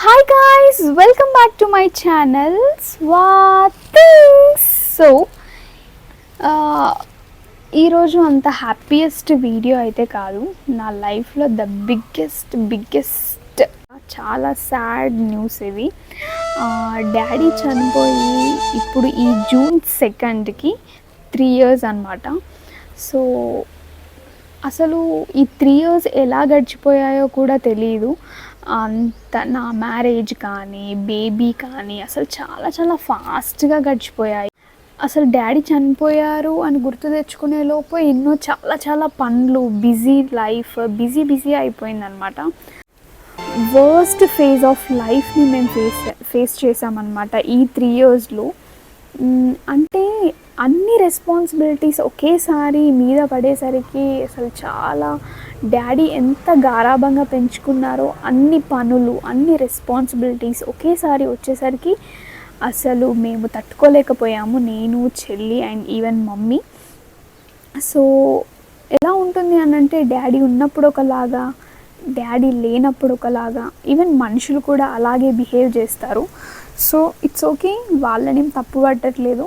Hi guys welcome back to my channel స్వాథింగ్స్ so ఈరోజు అంత happiest video అయితే కాదు నా లైఫ్లో ద బిగ్గెస్ట్ బిగ్గెస్ట్ చాలా సాడ్ న్యూస్ ఇవి డాడీ చనిపోయి ఇప్పుడు ఈ జూన్ సెకండ్కి త్రీ ఇయర్స్ అనమాట సో అసలు ఈ త్రీ ఇయర్స్ ఎలా గడిచిపోయాయో కూడా తెలియదు అంత నా మ్యారేజ్ కానీ బేబీ కానీ అసలు చాలా చాలా ఫాస్ట్గా గడిచిపోయాయి. అసలు డాడీ చనిపోయారు అని గుర్తు తెచ్చుకునే లోపు ఎన్నో చాలా చాలా పనులు బిజీ లైఫ్ బిజీ బిజీ అయిపోయిందనమాట. వర్స్ట్ ఫేజ్ ఆఫ్ లైఫ్ని మేము ఫేస్ ఫేస్ చేసామన్నమాట ఈ త్రీ ఇయర్స్లో అంటే అన్ని రెస్పాన్సిబిలిటీస్ ఒకేసారి మీద పడేసరికి అసలు చాలా డాడీ ఎంత గారాభంగా పెంచుకున్నారో అన్ని పనులు అన్ని రెస్పాన్సిబిలిటీస్ ఒకేసారి వచ్చేసరికి అసలు మేము తట్టుకోలేకపోయాము. నేను చెల్లి అండ్ ఈవెన్ మమ్మీ. సో ఎలా ఉంటుంది అని అంటే డాడీ ఉన్నప్పుడు ఒకలాగా డాడీ లేనప్పుడు ఒకలాగా ఈవెన్ మనుషులు కూడా అలాగే బిహేవ్ చేస్తారు. సో ఇట్స్ ఓకే వాళ్ళని తప్పు పట్టట్లేదు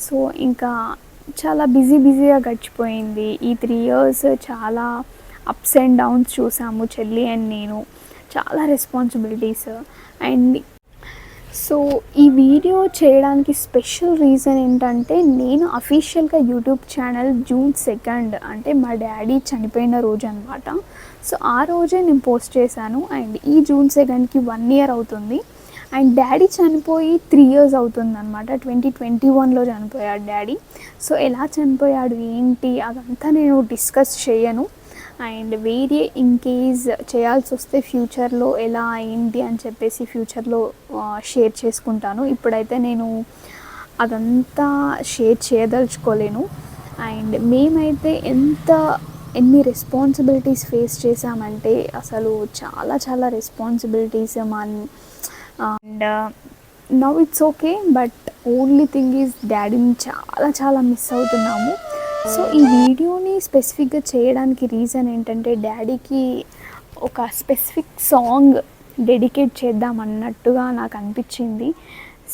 సో ఇంకా చాలా బిజీ బిజీగా గడిచిపోయింది. ఈ త్రీ ఇయర్స్ చాలా అప్స్ అండ్ డౌన్స్ చూసాము చెల్లి అండ్ నేను. చాలా రెస్పాన్సిబిలిటీస్. అండ్ సో ఈ వీడియో చేయడానికి స్పెషల్ రీజన్ ఏంటంటే నేను అఫీషియల్గా యూట్యూబ్ ఛానల్ జూన్ సెకండ్ అంటే మా డాడీ చనిపోయిన రోజు అనమాట సో ఆ రోజే నేను పోస్ట్ చేశాను. అండ్ ఈ జూన్ సెకండ్కి వన్ ఇయర్ అవుతుంది. అండ్ డాడీ చనిపోయి త్రీ ఇయర్స్ అవుతుంది అనమాట ట్వంటీ ట్వంటీ వన్లో చనిపోయాడు డాడీ. సో ఎలా చనిపోయాడు ఏంటి అదంతా నేను డిస్కస్ చేయను. అండ్ వేరే ఇన్ కేస్ చేయాల్సి వస్తే ఫ్యూచర్లో ఎలా ఏంటి అని చెప్పేసి ఫ్యూచర్లో షేర్ చేసుకుంటాను. ఇప్పుడైతే నేను అదంతా షేర్ చేయదలుచుకోలేను. అండ్ మేమైతే ఎంత ఎన్ని రెస్పాన్సిబిలిటీస్ ఫేస్ చేసామంటే అసలు చాలా చాలా responsibilities man and now it's okay but only thing is డాడీని చాలా చాలా మిస్ అవుతున్నాము. సో ఈ వీడియోని స్పెసిఫిక్గా చేయడానికి రీజన్ ఏంటంటే డాడీకి ఒక స్పెసిఫిక్ సాంగ్ డెడికేట్ చేద్దాం అన్నట్టుగా నాకు అనిపించింది.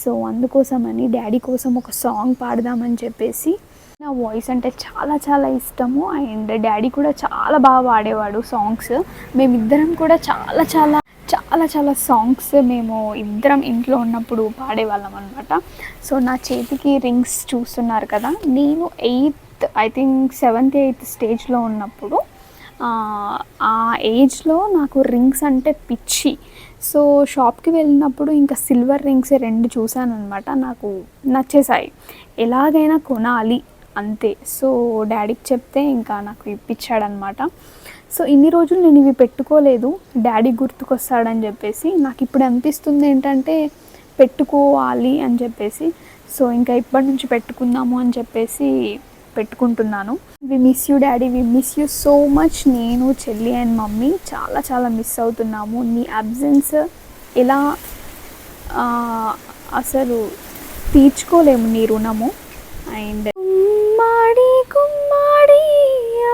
సో అందుకోసమని డాడీ కోసం ఒక సాంగ్ పాడదామని చెప్పేసి నా వాయిస్ అంటే చాలా చాలా ఇష్టము. అండ్ డాడీ కూడా చాలా బాగా పాడేవాడు సాంగ్స్. మేమిద్దరం కూడా చాలా చాలా చాలా చాలా సాంగ్స్ మేము ఇద్దరం ఇంట్లో ఉన్నప్పుడు పాడేవాళ్ళం అనమాట సో నా చేతికి రింగ్స్ చూస్తున్నారు కదా. నేను eighth I think seventh eighth స్టేజ్లో ఉన్నప్పుడు ఆ ఏజ్లో నాకు రింగ్స్ అంటే పిచ్చి. సో షాప్కి వెళ్ళినప్పుడు ఇంకా సిల్వర్ రింగ్స్ రెండు చూశాను అనమాట నాకు నచ్చేసాయి ఎలాగైనా కొనాలి అంతే. సో డాడీకి చెప్తే ఇంకా నాకు ఇప్పించాడనమాట సో ఇన్ని రోజులు నేను ఇవి పెట్టుకోలేదు. డాడీ గుర్తుకొస్తాడని చెప్పేసి నాకు ఇప్పుడు అనిపిస్తుంది ఏంటంటే పెట్టుకోవాలి అని చెప్పేసి. సో ఇంకా ఇప్పటి నుంచి పెట్టుకుందాము అని చెప్పేసి పెట్టుకుంటున్నాను. We miss you daddy we miss you so much నేను చెల్లి అండ్ మమ్మీ చాలా చాలా మిస్ అవుతున్నాము. నీ అబ్జెన్స్ ఎలా అసలు తీర్చుకోలేము నీ రుణము. అండ్ కుమ్మాడి కుమ్మాడి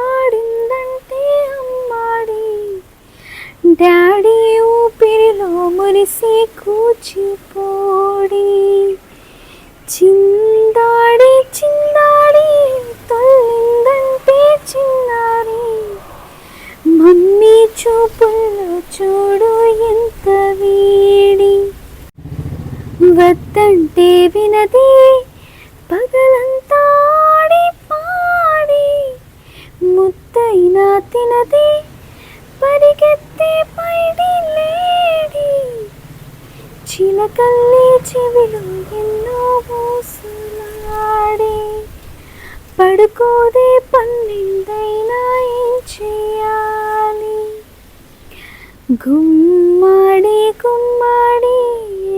ఆడిందంటే అమ్మాడి. డాడీ ఊపిరిలో మురిసి కూచిపోడి. చిందాడి చిందాడి తల్లిందంటే చిన్నారి మమ్మీ చూపుల్లో చూడు ఎంత వేడి. వద్దంటే వినది చిలకల్లి చెవిలో ఎన్నో ఊసులాడి పడుకోదే పన్నెండైనా ఏం చేయాలి? గుమ్మాడి గుమ్మాడి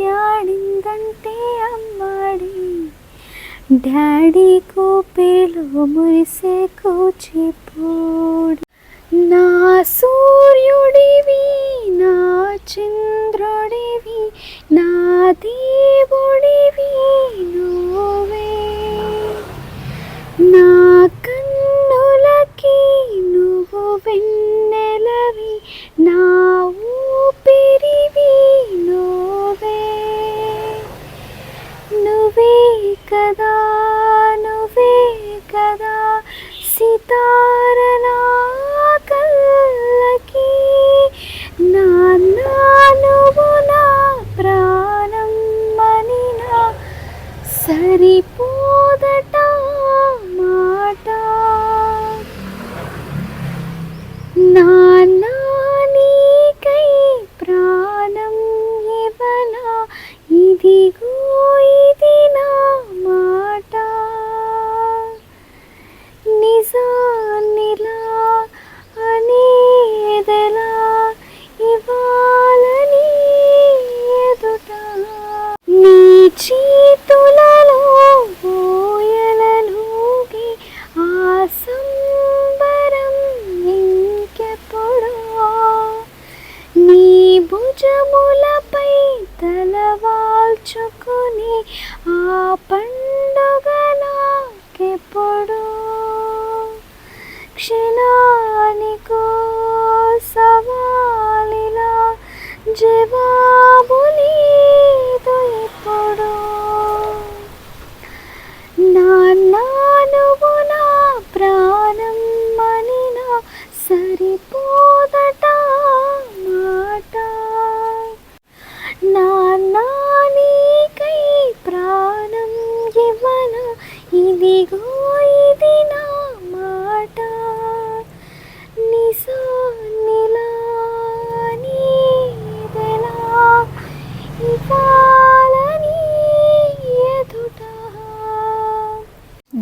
ఆడిందంటే అమ్మాడి. డాడీ కోపేలో మురిసే కూచిపోడి. నా సూ ఆ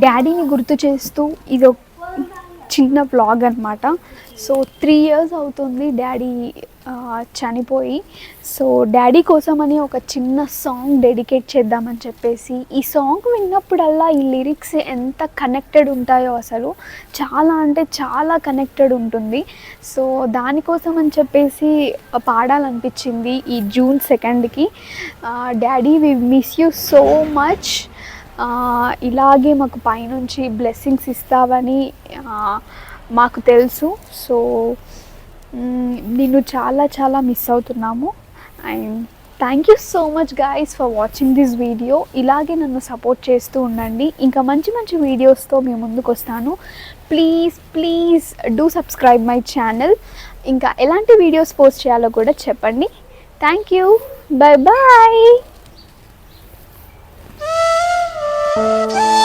డాడీని గుర్తు చేస్తూ ఇది ఒక చిన్న బ్లాగ్ అనమాట సో త్రీ ఇయర్స్ అవుతుంది డాడీ చనిపోయి. సో డాడీ కోసం అని ఒక చిన్న సాంగ్ డెడికేట్ చేద్దామని చెప్పేసి ఈ సాంగ్ విన్నప్పుడల్లా ఈ లిరిక్స్ ఎంత కనెక్టెడ్ ఉంటాయో అసలు చాలా అంటే చాలా కనెక్టెడ్ ఉంటుంది. సో దానికోసం అని చెప్పేసి పాడాలనిపించింది ఈ జూన్ సెకండ్కి daddy we miss you so much ఇలాగే మాకు పైనుంచి బ్లెస్సింగ్స్ ఇస్తావని మాకు తెలుసు. సో నిన్ను చాలా చాలా మిస్ అవుతున్నాము. And thank you so much guys for watching this video ఇలాగే నన్ను సపోర్ట్ చేస్తూ ఉండండి. ఇంకా మంచి మంచి వీడియోస్తో మీ ముందుకు వస్తాను. Please please do subscribe my channel ఇంకా ఎలాంటి వీడియోస్ పోస్ట్ చేయాలో కూడా చెప్పండి. Thank you bye bye Música